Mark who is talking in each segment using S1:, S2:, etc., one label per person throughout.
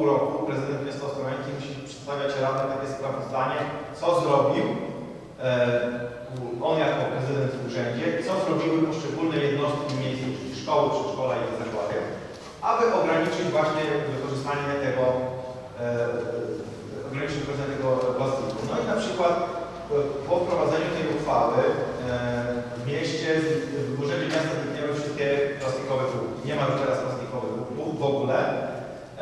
S1: pół roku prezydent miasta Ostrołęki musi przedstawiać Radę takie sprawozdanie, co zrobił e, on jako prezydent w urzędzie? Co zrobiły poszczególne jednostki miejskie, czyli szkoły, przedszkola i zakłady, aby ograniczyć właśnie wykorzystanie tego, e, ograniczyć wykorzystanie tego plastiku. No i na przykład e, po wprowadzeniu tej uchwały e, w mieście, w urzędzie miasta zniknęły wszystkie plastikowe półki. Nie ma już teraz plastikowych półk w ogóle.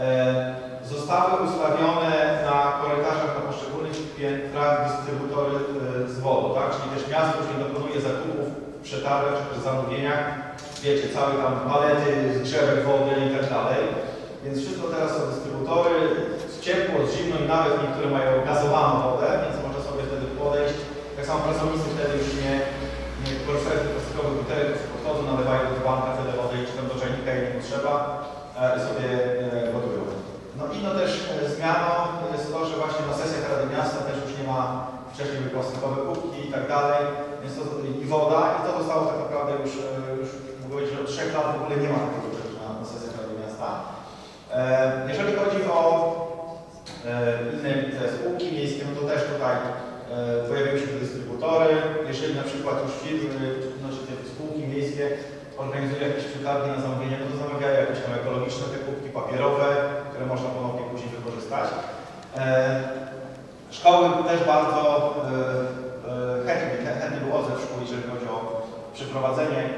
S1: E, Zostały ustawione na korytarzach na poszczególnych piętrach dystrybutory e, z wodą, tak? Czyli też miasto już nie dokonuje zakupów w przetargach czy też zamówieniach. Wiecie, całe tam palety z grzewek wody i tak dalej. Więc wszystko teraz są dystrybutory, z ciepło, z zimno i nawet niektóre mają gazowaną wodę, więc można sobie wtedy podejść. Tak samo pracownicy wtedy już nie korzystają z tych plastikowych butelek, tylko podchodzą, nalewają do dzbanka wtedy wody, czy tam do czajnika jej nie potrzeba e, i sobie e, gotują. No i no też e, zmianą jest to, że właśnie na sesjach Rady Miasta też już nie ma wcześniej były plastikowe kubki i tak dalej, więc to i woda i to zostało tak naprawdę już, e, już mogę powiedzieć, że od trzech lat w ogóle nie ma takiego rzeczy na, na sesjach Rady Miasta. E, Jeżeli chodzi o e, inne te spółki miejskie, no to też tutaj e, pojawiły się dystrybutory. Jeżeli na przykład już firmy, znaczy te spółki miejskie organizują jakieś przetargi na zamówienie, no to zamawiają jakieś tam ekologiczne te kubki papierowe, które można ponownie później wykorzystać. E, Szkoły też bardzo e, e, chętnie, chętnie był odzew szkół, jeżeli chodzi o przeprowadzenie e,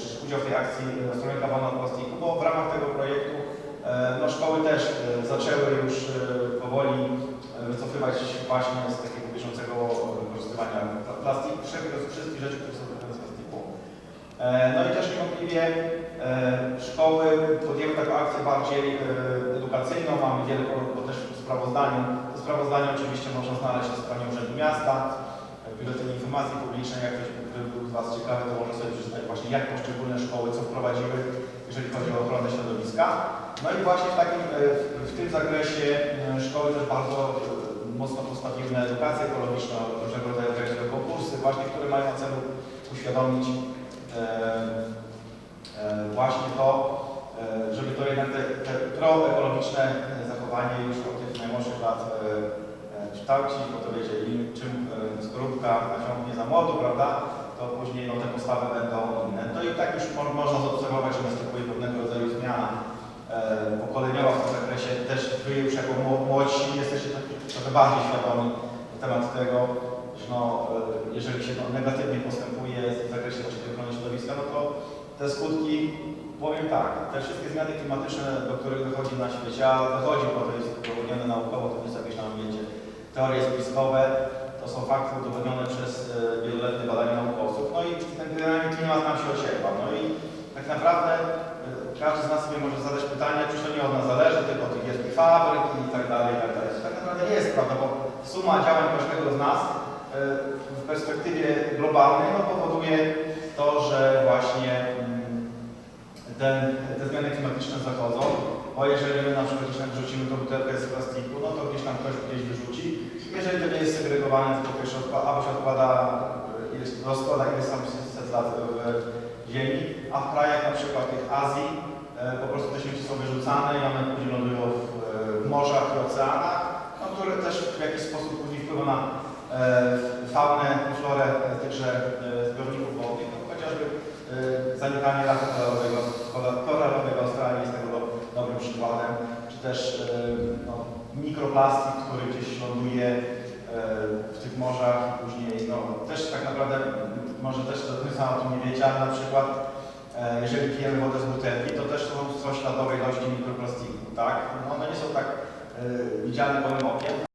S1: czy udział w tej akcji Stronnika Wolna od Plastiku, bo w ramach tego projektu e, no, szkoły też e, zaczęły już powoli wycofywać właśnie z takiego bieżącego wykorzystywania pla- plastiku, wszystkich rzeczy, które są zrobione z plastiku. No i też niewątpliwie szkoły podjęły taką akcję bardziej edukacyjną, mamy wiele, bo też w sprawozdaniu, to sprawozdanie oczywiście można znaleźć na stronie Urzędu Miasta, w Biuletynie Informacji Publicznej, jak ktoś Was ciekawy, to może sobie przeczytać właśnie jak poszczególne szkoły co wprowadziły, jeżeli chodzi o ochronę środowiska. No i właśnie w, takim, e, w- tym zakresie e, szkoły też bardzo e, mocno postawiły na edukację ekologiczną, różnego rodzaju określone konkursy, właśnie, które mają na celu uświadomić właśnie to, żeby to jednak te, te proekologiczne zachowanie już od tych najmłodszych lat kształcić, bo to wiecie, czym skorupka nasiągnie za młodu, prawda, to później no, te postawy będą inne. No i tak już mo- można zaobserwować, że następuje pewnego rodzaju zmiana e, pokoleniowa w tym zakresie. Też wy już jako mło- młodsi jesteście trochę, trochę bardziej świadomi na temat tego, że no, e, jeżeli się no, negatywnie postępuje w zakresie właśnie ochrony środowiska, no to te skutki, powiem tak, te wszystkie zmiany klimatyczne, do których dochodzi na świecie, a dochodzi, bo to jest udowodnione naukowo, to nie jest jakieś tam, wiecie, teorie spiskowe, to są fakty udowodnione przez e, wieloletnie badania naukowców, no i ten generalny klimat nam się ociepła, no i tak naprawdę e, każdy z nas sobie może zadać pytanie, czy to nie od nas zależy, tylko od tych wielkich fabryk i tak dalej, i tak dalej. Tak naprawdę nie jest prawda, bo suma działań każdego z nas e, w perspektywie globalnej no, powoduje to, że właśnie mm, ten, te zmiany klimatyczne zachodzą, bo jeżeli my na przykład gdzieś tam wrzucimy tą butelkę z plastiku, no to gdzieś tam ktoś gdzieś wyrzuci. Segregowane, tylko pierwsze odpa- albo się odkłada, e, ileś, rozkłada ileś tam set lat w ziemi, a w krajach na przykład tych Azji e, po prostu te śmieci są wyrzucane i one później lądują w, e, w morzach i oceanach, no, które też w jakiś sposób później wpływa na e, faunę i florę tychże e, zbiorników wodnych, no, chociażby e, zanikanie raku koralowego, koralowego Australii jest tego do, dobrym przykładem, czy też e, no, mikroplastik, który gdzieś ląduje i później, no też tak naprawdę, może też do końca o tym nie wiecie, ale na przykład e, jeżeli pijemy wodę z butelki, to też są, są śladowe ilości mikroplastiku, tak? No, one nie są tak e, widziane gołym okiem,